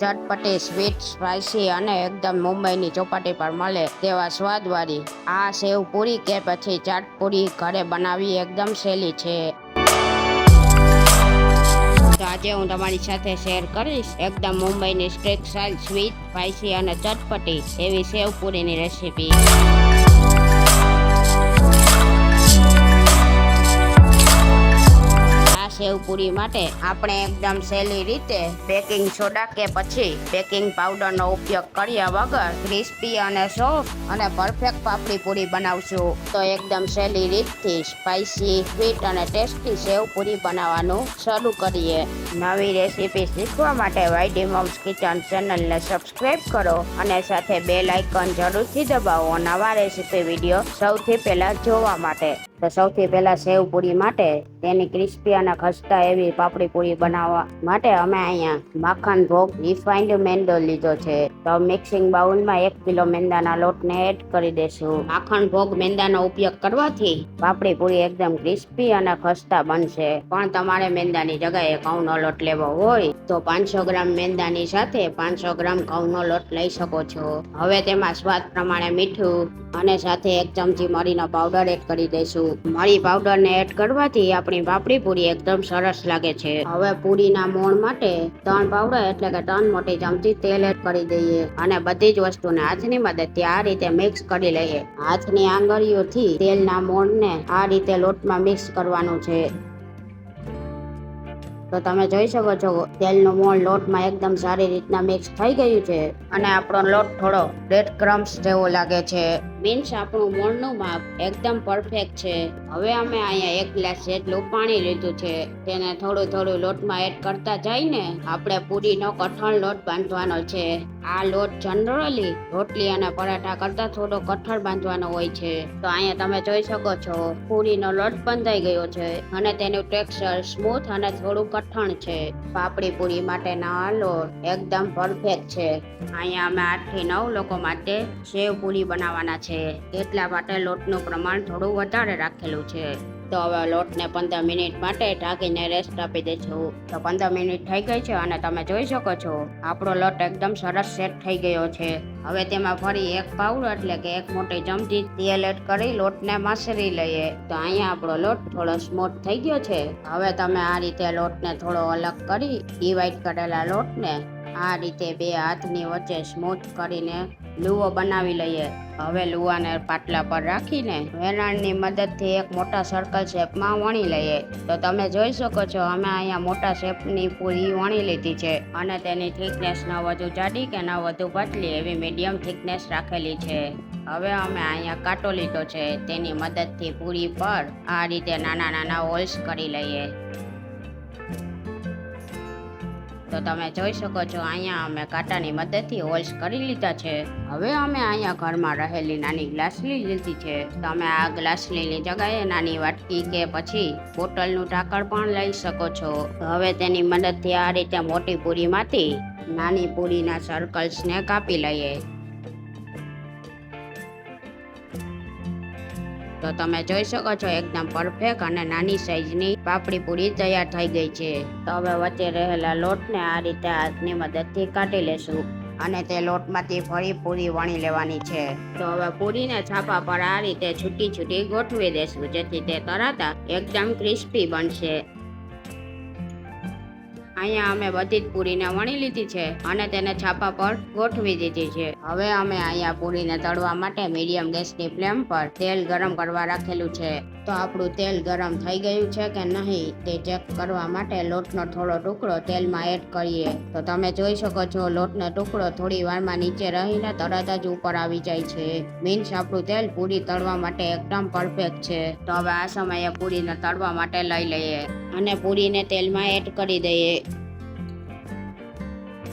ચટપટી sweet spicy અને એકદમ મુંબઈની ચોપાટી પર મળે તેવા સ્વાદવાળી. આ સેવ પૂરી કે પછી ચાટ પૂરી ઘરે બનાવી એકદમ સહેલી છે. આજે હું તમારી સાથે શેર કરીશ એકદમ મુંબઈની સ્ટ્રીટ સ્ટાઇલ સ્વીટ સ્પાઇસી અને ચટપટી એવી સેવ પૂરીની રેસીપી. પૂરી માટે આપણે એકદમ સહેલી રીતે બેકિંગ સોડા કે પછી બેકિંગ પાવડરનો ઉપયોગ કર્યા વગર ક્રિસ્પી અને સોફ્ટ અને પરફેક્ટ પાપડી પૂરી બનાવશું. તો એકદમ સહેલી રીતથી સ્પાઇસી સ્વીટ અને ટેસ્ટી સેવ પૂરી બનાવવાનું શરૂ કરીએ. નવી રેસીપી શીખવા માટે વાયડી મોમ્સ કિચન ચેનલને સબસ્ક્રાઈબ કરો અને સાથે બેલ આઇકન જરૂરથી દબાવો. નવા રેસીપી વીડિયો સૌથી પહેલાં જોવા માટે. તો સૌથી પહેલા સેવ પૂરી માટે તેની ક્રિસ્પી અને ખસ્તા એવી પાપડી પૂરી બનાવવા માટે અમે અહીંયા માખણ ભોગ રિફાઇન્ડ મેંદો લીધો છે. તો મિક્સિંગ બાઉલમાં એક કિલો મેંદાના લોટને એડ કરી દેશું. માખણ ભોગ મેંદાનો ઉપયોગ કરવાથી પાપડી પૂરી એકદમ ક્રિસ્પી અને ખસ્તા બનશે. પણ તમારે મેંદાની જગ્યાએ ઘઉંનો લોટ લેવો હોય તો પાંચસો ગ્રામ મેંદાની સાથે પાંચસો ગ્રામ ઘઉંનો લોટ લઈ શકો છો. હવે તેમાં સ્વાદ પ્રમાણે મીઠું અને સાથે એક ચમચી મરીનો પાવડર એડ કરી દઈશું મરી પાવડર ને એડ કરવાથી આપણી પાપડી પૂરી એકદમ સરસ લાગે છે. હવે પૂરીના મોણ માટે ત્રણ પાવડર એટલે કે ત્રણ મોટી ચમચી તેલ એડ કરી દઈએ અને બધી જ વસ્તુને હાથની મદદથી આ રીતે મિક્સ કરી લઈએ. હાથની આંગળીઓથી તેલના મોણને આ રીતે લોટમાં મિક્સ કરવાનું છે. તો તમે જોઈ શકો છો, તેલનું મોણ લોટમાં એકદમ સારી રીતના મિક્સ થઈ ગયું છે અને આપણો લોટ થોડો બ્રેડ ક્રમ્સ જેવો લાગે છે. મીન્સ આપણું મોણનું માપ એકદમ પરફેક્ટ છે. હવે અમે અહીંયા એક ગ્લાસ જેટલું પાણી લીધું છે. તેને થોડું થોડું લોટમાં એડ કરતા જઈને આપણે પૂરીનો કઠણ લોટ બાંધવાનો છે. આ લોટ જનરલી રોટલી અને પરાઠા કરતા થોડો કઠણ બાંધવાનો હોય છે. તો અહીંયા તમે જોઈ શકો છો, પૂરીનો લોટ બંધાઈ ગયો છે અને તેનું ટેક્સચર સ્મૂથ અને થોડું કઠણ છે. પાપડી પૂરી માટેના આ લોટ એકદમ પરફેક્ટ છે. અહીંયા અમે આઠથી નવ લોકો માટે સેવ પૂરી બનાવવાના છે. એટલા માટે લોટનું પ્રમાણ થોડું વધારે રાખેલું છે. તો હવે લોટને પંદર મિનિટ માટે ઢાંકીને રેસ્ટ આપી દઈશું તો પંદર મિનિટ થઈ ગઈ છે અને તમે જોઈ શકો છો, આપણો લોટ એકદમ સરસ સેટ થઈ ગયો છે. હવે તેમાં ફરી એક પાવડો એટલે કે એક મોટી ચમચી તેલ એડ કરી લોટને મસરી લઈએ. તો અહીંયા આપણો લોટ થોડો સ્મૂથ થઈ ગયો છે. હવે તમે આ રીતે લોટને થોડો અલગ કરી ડિવાઈડ કરેલા લોટને આ રીતે બે હાથની વચ્ચે સ્મૂથ કરીને લુઓ બનાવી લઈએ. હવે લુવાને પાટલા પર રાખીને વેરાણની મદદથી એક મોટા સર્કલ શેપમાં વણી લઈએ. તો તમે જોઈ શકો છો, અમે અહીંયા મોટા શેપની પૂરી વણી લીધી છે અને તેની થિકનેસ ન વધુ જાડી કે ન વધુ પતલી એવી મીડિયમ થિકનેસ રાખેલી છે. હવે અમે અહીંયા કાંટો લીધો છે. તેની મદદથી પૂરી પર આ રીતે નાના નાના હોલ્સ કરી લઈએ. તો તમે જોઈ શકો છો, અહીંયા અમે કાંટાની મદદથી હોલ્સ કરી લીધા છે. હવે અમે અહીંયા ઘરમાં રહેલી નાની ગ્લાસલી લીધી છે. તમે આ ગ્લાસલીની જગ્યાએ નાની વાટકી કે પછી બોટલનું ઢાંકણ પણ લઈ શકો છો. હવે તેની મદદથી આ રીતે મોટી પૂરીમાંથી નાની પૂરીના સર્કલ્સને કાપી લઈએ. તો તમે જોઈ શકો છો, એકદમ પરફેક્ટ અને નાની સાઈઝની પાપડી પૂરી તૈયાર થઈ ગઈ છે. તો હવે વચ્ચે રહેલા લોટને આ રીતે હાથની મદદથી કાઢી લેશું અને તે લોટમાંથી ફરી પૂરી વણી લેવાની છે. તો હવે પૂરીને છાપા પર આ રીતે છૂટી છૂટી ગોઠવી દેશું, જેથી તે તરત એકદમ ક્રિસ્પી બનશે. અહીંયા અમે બધી જ પૂરીને વણી લીધી છે અને તેને છાપા પર ગોઠવી દીધી છે. હવે અમે અહીંયા પૂરીને તળવા માટે મીડિયમ ગેસની ફ્લેમ પર તેલ ગરમ કરવા રાખેલું છે. તો આપણું તેલ ગરમ થઈ ગયું છે કે નહીં તે ચેક કરવા માટે લોટનો થોડો ટુકડો તેલમાં એડ કરીએ. તો તમે જોઈ શકો છો લોટનો ટુકડો થોડી વારમાં નીચે રહીને તરત જ ઉપર આવી જાય છે. મીન્સ આપણું તેલ પૂરી તળવા માટે એકદમ પરફેક્ટ છે. તો હવે આ સમયે પૂરીને તળવા માટે લઈ લઈએ અને પૂરીને તેલમાં એડ કરી દઈએ.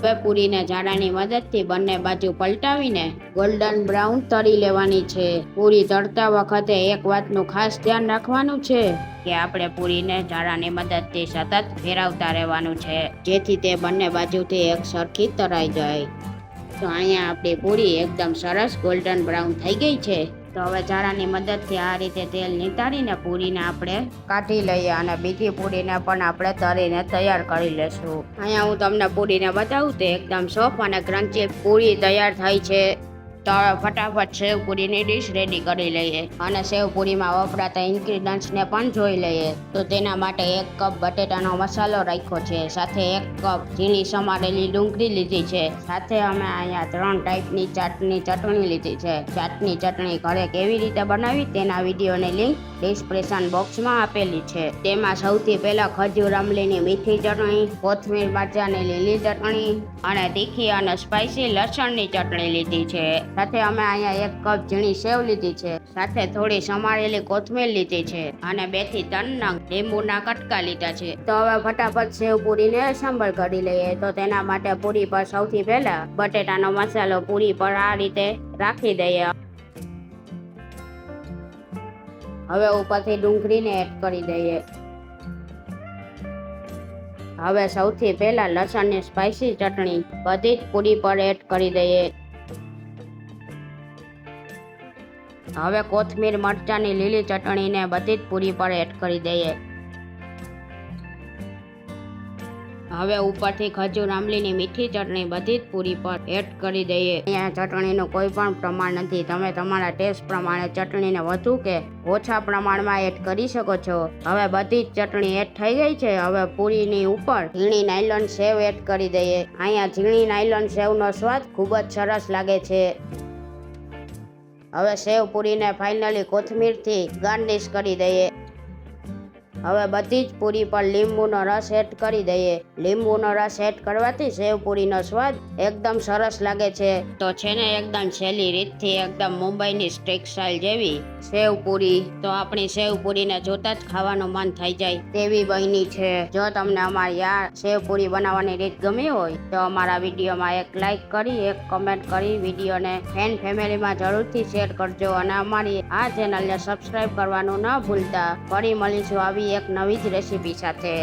પૂરીને જાડાની મદદથી બંને બાજુ પલટાવીને ગોલ્ડન બ્રાઉન તળી લેવાની છે. પૂરી તળતા વખતે એક વાતનું ખાસ ધ્યાન રાખવાનું છે કે આપણે પૂરીને જાડાની મદદથી સતત ફેરવતા રહેવાનું છે, જેથી તે બંને બાજુથી એક સરખી તરાઈ જાય. તો અહીંયા આપણી પૂરી એકદમ સરસ ગોલ્ડન બ્રાઉન થઈ ગઈ છે. તો હવે ઝાડાની મદદથી આ રીતે તેલ નીતારીને પૂરીને આપણે કાઢી લઈએ અને બીજી પૂરીને પણ આપણે તળીને તૈયાર કરી લેશું. અહીંયા હું તમને પૂરીને બતાવું તો એકદમ સોફ્ટ અને ક્રન્ચી પૂરી તૈયાર થાય છે. તો હવે ફટાફટ સેવ પૂરીની ડીશ રેડી કરી લઈએ. અને સેવ પૂરીમાં વપરાતા ઇન્ગ્રીડિયન્ટ્સને પણ જોઈ લઈએ. તો તેના માટે એક કપ બટેટાનો મસાલો રાખ્યો છે. સાથે એક કપ ઝીણી સમારેલી ડુંગળી લીધી છે. સાથે અમે અહીંયા ત્રણ ટાઈપની ચાટની ચટણી લીધી છે. ચાટની ચટણી ઘરે કેવી રીતે બનાવી તેના વિડીયોની લિંક ડિસ્ક્રિપ્શન બોક્સમાં આપેલી છે. તેમાં સૌથી પહેલાં ખજૂર, અમલીની મીઠી ચટણી, કોથમીર, મરચાની લીલી ચટણી અને તીખી અને સ્પાઇસી લસણની ચટણી લીધી છે. સાથે અમે અહીંયા એક કપ ઝીણી સેવ લીધી છે. સાથે થોડી સમારેલી કોથમીર લીધી છે અને બેથી ત્રણ નંગ લીંબુના કટકા લીધા છે. તો હવે ફટાફટ સેવ પૂરીને સંભાળ કરી લઈએ. તો તેના માટે પૂરી પર સૌથી પહેલા બટેટાનો મસાલો પૂરી પર આ રીતે રાખી દઈએ. હવે ઉપરથી ડુંગળીને એડ કરી દઈએ. હવે સૌથી પહેલા લસણની સ્પાઇસી ચટણી બધી જ પૂરી પર એડ કરી દઈએ. હવે કોથમીર, મરચાની લીલી ચટણીને બધી જ પૂરી પર એડ કરી દઈએ. હવે ઉપરથી ખજૂર, આંબલીની મીઠી ચટણી બધી જ પૂરી પર એડ કરી દઈએ. અહીંયા ચટણીનું કોઈ પણ પ્રમાણ નથી. તમે તમારા ટેસ્ટ પ્રમાણે ચટણીને વધુ કે ઓછા પ્રમાણમાં એડ કરી શકો છો. હવે બધી જ ચટણી એડ થઈ ગઈ છે. હવે પૂરીની ઉપર ઝીણી નાયલોન સેવ એડ કરી દઈએ. અહીંયા ઝીણી નાયલોન સેવનો સ્વાદ ખૂબ જ સરસ લાગે છે. હવે સેવ પૂરીને ફાઇનલી કોથમીરથી ગાર્નિશ કરી દઈએ. હવે બધી જ પૂરી પર લીંબુનો રસ એડ કરી દઈએ. લીંબુનો રસ એડ કરવાથી સેવ પૂરીનો સ્વાદ એકદમ સરસ લાગે છે. તો છે ને એકદમ સહેલી રીતથી એકદમ મુંબઈની સ્ટ્રીક સ્ટાઇલ જેવી સેવ પૂરી તો આપણી સેવ પૂરીને જોતા જ ખાવાનું મન થઈ જાય તેવી બહેની છે. જો તમને અમારી આ સેવ પૂરી બનાવવાની રીત ગમી હોય તો અમારા વિડીયોમાં એક લાઇક કરી, એક કમેન્ટ કરી, વિડીયોને ફેન ફેમિલીમાં જરૂરથી શેર કરજો. અને અમારી આ ચેનલને સબસ્ક્રાઇબ કરવાનું ન ભૂલતા. ફરી મળીશું આવી એક નવી જ રેસીપી સાથે.